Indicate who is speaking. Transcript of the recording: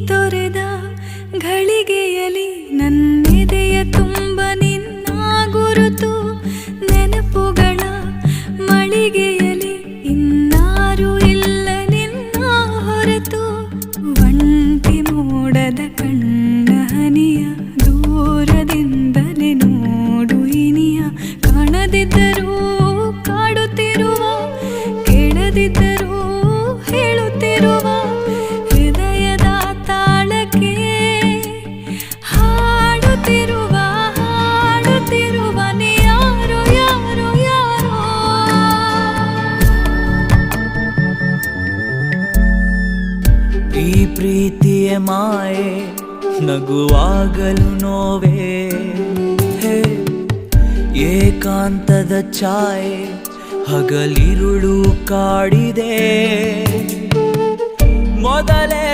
Speaker 1: ತೊರೆದ ಘಳಿಗೆಯಲಿ ನನ್ನೆದೆಯ ತುಂಬ ನಿನ್ನ ಗುರುತು ನೆನಪುಗಳ ಮಳಿಗೆಯಲಿ ಇನ್ನಾರು ಇಲ್ಲ ನಿನ್ನ ಹೊರತು. ಒಂಟಿ ಮೋಡದ ಕಣ್ಣ ಹನಿಯ ದೂರದಿಂದಲೇ ನೋಡು ಇನಿಯ ಕಾಣದಿದ್ದರೂ
Speaker 2: ಈ ಪ್ರೀತಿಯ ಮಾಯೆ ನಗುವಾಗಲು ನೋವೇ? ಹೇ ಏಕಾಂತದ ಛಾಯೆ ಹಗಲಿರುಳು ಕಾಡಿದೆ. ಮೊದಲೇ